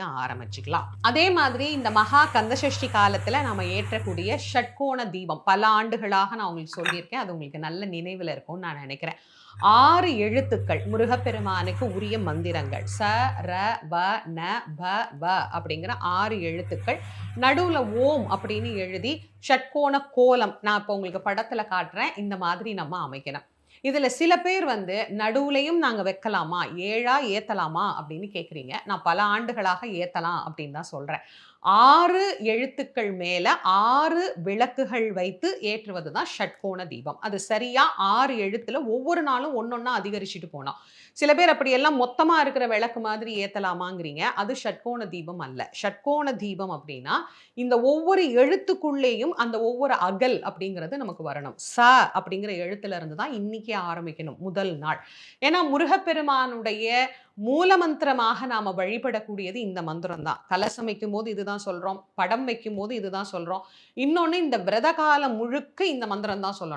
ஆரம்பிச்சுக்கலாம். அதே மாதிரி இந்த மகா கந்தசஷ்டி காலத்துல நாம ஏற்றக்கூடிய ஷட்கோண தீபம் பல ஆண்டுகளாக நான் உங்களுக்கு சொல்லியிருக்கேன். அது உங்களுக்கு நல்ல நினைவில் இருக்கும்னு நான் நினைக்கிறேன். ஆறு எழுத்துக்கள் முருகப்பெருமானுக்கு உரிய மந்திரங்கள். ச ர வ ந ப வ அப்படிங்கிற ஆறு எழுத்துக்கள். நடுவில் ஓம் அப்படின்னு எழுதி ஷட்கோண கோலம் நான் இப்போ உங்களுக்கு படத்தில் காட்டுறேன். இந்த மாதிரி நம்ம அமைக்கணும். இதுல சில பேர் வந்து நடுவுலையும் நாங்க வைக்கலாமா? ஏழா ஏத்தலாமா? அப்படின்னு கேட்குறீங்க நான் பல ஆண்டுகளாக ஏத்தலாம் அப்படின்னு தான் சொல்றேன். ஆறு எழுத்துக்கள் மேல ஆறு விளக்குகள் வைத்து ஏற்றுவது தான் ஷட்கோண தீபம். அது சரியா ஆறு எழுத்துல ஒவ்வொரு நாளும் ஒன்னொன்னா அதிகரிச்சுட்டு போனோம். சில பேர் அப்படி எல்லாம் மொத்தமா இருக்கிற விளக்கு மாதிரி ஏற்றலாமாங்கிறீங்க அது ஷட்கோண தீபம் அல்ல. ஷட்கோண தீபம் அப்படின்னா இந்த ஒவ்வொரு எழுத்துக்குள்ளேயும் அந்த ஒவ்வொரு அகல் அப்படிங்கிறது நமக்கு வரணும். ச அப்படிங்கிற எழுத்துல இருந்து தான் இன்னைக்கு ஆரம்பிக்கணும் முதல் நாள். ஏன்னா முருகப்பெருமானுடைய மூலமந்திரமாக நாம வழிபடக்கூடியது இந்த மந்திரம் தான். கலசம் வைக்கும் போது இதுதான் சொல்றோம் படம் வைக்கும் போது இதுதான் சொல்றோம். இன்னொன்னு இந்த விரத காலம் முழுக்க இந்த மந்திரம் தான் சொல்லணும்.